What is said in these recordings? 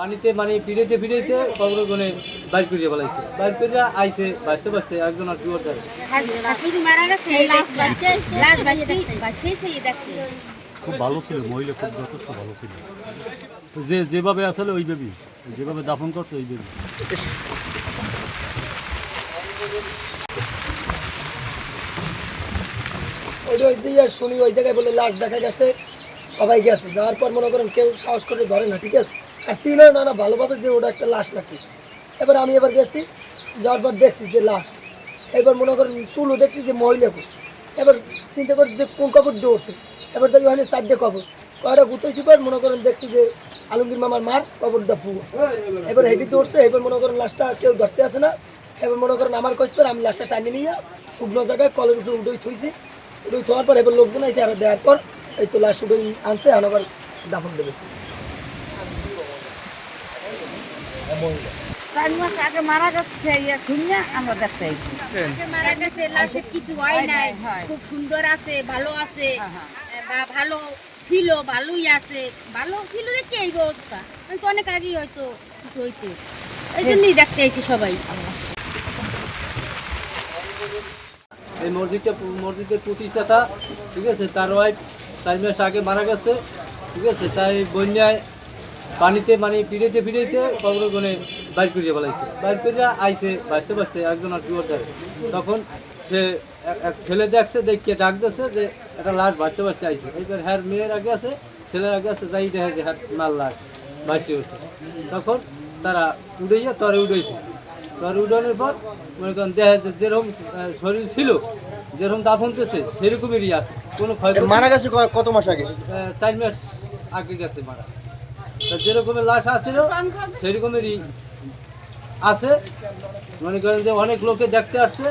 পানিতে মানে ফিরেতে ফিরেতে কবর গনে বাইর করিয়া বলাইছে বাইর করিয়া আইছে বাঁচতে বাঁচতে একজন আর জুয়ার ধরে শাশুড়ি মারা গেছে লাশ বাঁচছে লাশ বাঁচছে বাঁচছে দেখতে। খুব ভালো ছিল মহিলা খুব যথেষ্ট ভালো ছিল। তো যে যেভাবে আসলে ওইভাবেই যেভাবে দাফন করছে ওইভাবেই ওইটা ওই দিয়ে শুনি ওই জায়গায় বলে লাশ দেখা গেছে সবাই গেছে। যাওয়ার পর মনে করেন কেউ সাহস করে ধরে না ঠিক আছে? আর চিনে না না, ভালোভাবে যে ওটা একটা লাশ নাকি। এবার আমি এবার গেছি, যাওয়ার পর দেখছি যে লাশ। এবার মনে করেন চুলও দেখছি যে মহিলা। এবার চিন্তা করছি যে কোন কবর দৌড়ছে এবার দেখি ওখানে চারটে কবর। কয়টা গুতাইছি পর মনে করেন দেখছি যে আলমগীর মামার মার কবরটা ফুয়া এবার হেঁটে দৌড়ছে এবার মনে করেন লাশটা কেউ ধরতে আসে না। এবার মনে করেন আমার কষ্ট পর আমি লাশটা টানিয়ে নিয়ে শুকনো জায়গায় কলের উপরে উঠেই থইছি। উঠেই থোয়ার পর এবার লোকজন আইসে আর দেওয়ার পর এই তো লাশ উঠে আনছে আর আবার দাফন দেবে। খুব সুন্দর আছে ভালো আছে ভালো ছিল ভালোই আছে ভালো ছিল দেখে এই আমি তো অনেক আগেই হয়তো হইতে এই জন্যই দেখতে আইছি সবাই এই মসজিদটা মসজিদের প্রতিষ্ঠাতা, ঠিক আছে, তার ওয়াইফ চার মাস আগে মারা গেছে, ঠিক আছে, তাই বন্যায় পানিতে মানে ফিরেতে ফিরেতে কবর গনে বাইর করিয়া বলাইছে বাইর করিয়া আইছে বাঁচতে বাঁচতে একজন আর ধরে। তখন সে এক- ছেলে দেখছে দেখিয়ে ডাক দিচ্ছে যে একটা লাশ বাঁচতে বাঁচতে আইছে। এইবার হ্যার মেয়ের আগে আছে ছেলের আগে আছে যাই দেখে যে হ্যাঁ মার লাশ বাঁচতে হয়েছে তখন তারা উড়াইয়া তরে উড়াইছে। তরে উড়ানোর পর মনে করেন দেখা যাচ্ছে যেরকম শরীর ছিল যেরকম দাফন করছে সেরকমেরই আছে। কোনো ক্ষয় মারা গেছে কত মাস আগে? চার মাস আগে গেছে মারা। যেরকমের লাশ আসছিল সেরকমেরই আছে। মনে করেন যে অনেক লোকে দেখতে আসছে,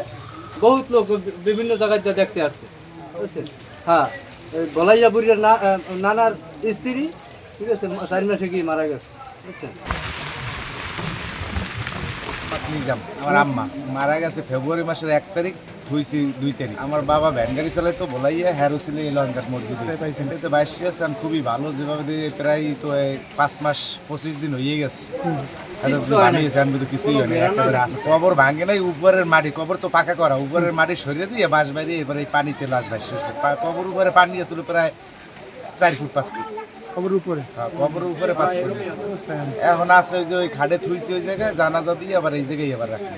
বহুত লোক বিভিন্ন জায়গায় যা দেখতে আসছে। বুঝছেন? হ্যাঁ বলাইয়া বুড়ির নানার স্ত্রী, ঠিক আছে চার মাসে গিয়ে মারা গেছে। বুঝছেন? আমার আম্মা মারা গেছে ফেব্রুয়ারি মাসের এক তারিখ। ধুইছি দুই তারিখ। আমার বাবা ভ্যান গাড়ি চালাই তো বলাইয়া হ্যারো ছিল এই লঙ্কার মসজিদ এতে বাইশ আছে খুবই ভালো যেভাবে প্রায় তো পাঁচ মাস পঁচিশ দিন হয়ে গেছে। কিছুই হয়নি কবর ভাঙে নাই উপরের মাটি কবর তো পাকা করা। উপরের মাটি সরিয়ে দিয়ে বাঁশ বাইরে এবারে পানিতে লাশ ভাসছে কবর উপরে পানি আসলে প্রায় চার ফুট পাঁচ ফুট। কবর উপরে? হ্যাঁ, কবরের উপরে পাঁচ ফুট। এখন আছে ওই যে ওই খাটে থুইছি ওই জায়গায় জানাজা দিয়ে আবার এই জায়গায় আবার রাখি।